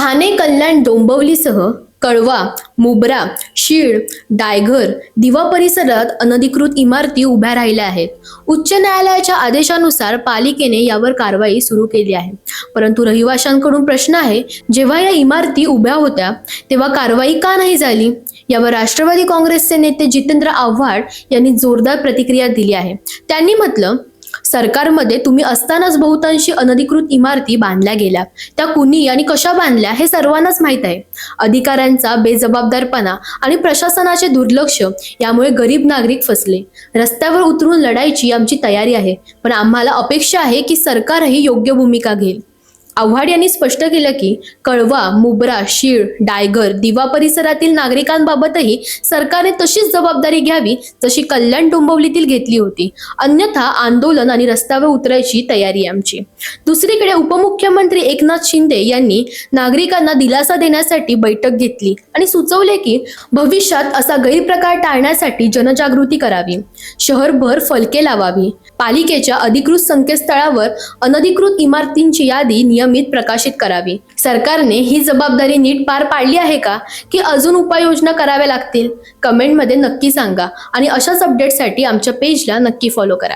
ठाणे कल्याण डोंबिवलीसह कळवा मुब्रा शीळ डायघर दिवा परिसरात अनधिकृत इमारती उभ्या राहिल्या आहेत. उच्च न्यायालयाच्या आदेशानुसार पालिकेने यावर कारवाई सुरू केली आहे. परंतु रहिवाशांकडून प्रश्न आहे जेव्हा या इमारती उभ्या होत्या तेव्हा कारवाई का नाही झाली? यावर राष्ट्रवादी काँग्रेसचे नेते जितेंद्र आव्हाड यांनी जोरदार प्रतिक्रिया दिली आहे. त्यांनी म्हटलं सरकारमध्ये तुम्ही असतानाच बहुतांशी अनधिकृत इमारती बांधल्या गेल्या. त्या कुणी आणि कशा बांधल्या हे सर्वांनाच माहीत आहे. अधिकाऱ्यांचा बेजबाबदारपणा आणि प्रशासनाचे दुर्लक्ष यामुळे गरीब नागरिक फसले. रस्त्यावर उतरून लढायची आमची तयारी आहे पण आम्हाला अपेक्षा आहे की सरकारही योग्य भूमिका घेईल. आव्हाड यांनी स्पष्ट केलं की कळवा मुब्रा शीळ डायगर दिवा परिसरातील नागरिकांबाबतही सरकारने तशीच जबाबदारी घ्यावी जशी कल्याण डोंबिवलीतील घेतली होती. अन्यथा आंदोलन आणि रस्त्यावर उतरायची तयारी आमची. दुसरीकडे उपमुख्यमंत्री एकनाथ शिंदे यांनी नागरिकांना दिलासा देण्यासाठी बैठक घेतली आणि सुचवले की भविष्यात असा गैरप्रकार टाळण्यासाठी जनजागृती करावी. शहरभर फलके लावावी. पालिकेच्या अधिकृत संकेतस्थळावर अनधिकृत इमारतींची यादी नियमित प्रकाशित करावी. सरकारने ही जबाबदारी नीट पार पाडली आहे का? की अजून उपाययोजना कराव्या लागतील? कमेंटमध्ये नक्की सांगा आणि अशाच अपडेटसाठी आमच्या पेजला नक्की फॉलो करा.